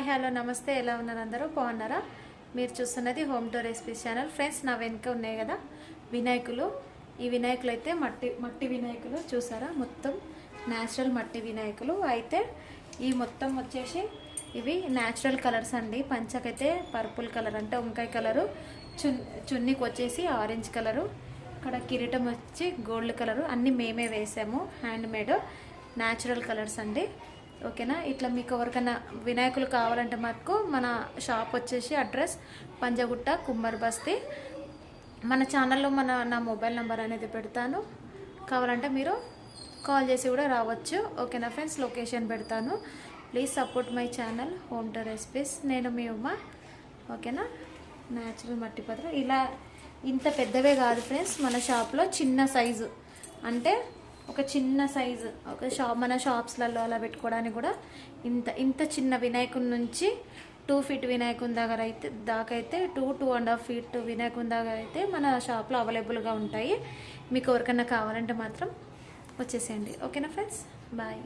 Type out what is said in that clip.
Hi hello నమస్తే. ఎలా ఉన్నారు అందరూ? బాగున్నారా? మీరు చూస్తున్నది home tour recipes channel. Friends నా వెనుక ఉన్నాయి కదా వినాయకులు. ఈ వినాయకులు అయితే మట్టి మట్టి వినాయకులు చూసారా? మొత్తం న్యాచురల్ మట్టి వినాయకులు. అయితే ఈ మొత్తం వచ్చేసి ఇవి న్యాచురల్ కలర్స్ అండి. పంచకైతే పర్పుల్ కలర్ అంటే వంకాయ కలరు చున్ చున్నీకి వచ్చేసి ఆరెంజ్ కలరు ఇక్కడ కిరీటం వచ్చి గోల్డ్ కలరు అన్నీ మేమే వేసాము. హ్యాండ్ మేడ్ న్యాచురల్ కలర్స్ అండి. ఓకేనా? ఇట్లా మీకు ఎవరికైనా వినాయకులు కావాలంటే మటుకు మన షాప్ వచ్చేసి అడ్రస్ పంజగుట్ట కుమ్మర్ బస్తీ. మన ఛానల్లో మన నా మొబైల్ నెంబర్ అనేది పెడతాను. కావాలంటే మీరు కాల్ చేసి కూడా రావచ్చు. ఓకేనా ఫ్రెండ్స్? లొకేషన్ పెడతాను. Please support my channel home to recipes. నేను మీ ఉమ్మ ఓకేనా? న్యాచురల్ మట్టి పత్ర. ఇలా ఇంత పెద్దవే కాదు ఫ్రెండ్స్. మన షాప్లో చిన్న సైజు. అంటే ఒక చిన్న సైజు ఒక షాప్ మన షాప్స్లలో అలా పెట్టుకోవడానికి కూడా ఇంత ఇంత చిన్న వినాయకుడి నుంచి టూ ఫీట్ వినాయకుని దగ్గర అయితే దాకైతే two two and half feet వినాయకుని దగ్గర అయితే మన షాప్లో అవైలబుల్గా ఉంటాయి. మీకు ఎవరికైనా కావాలంటే మాత్రం వచ్చేసేయండి. ఓకేనా ఫ్రెండ్స్? బాయ్.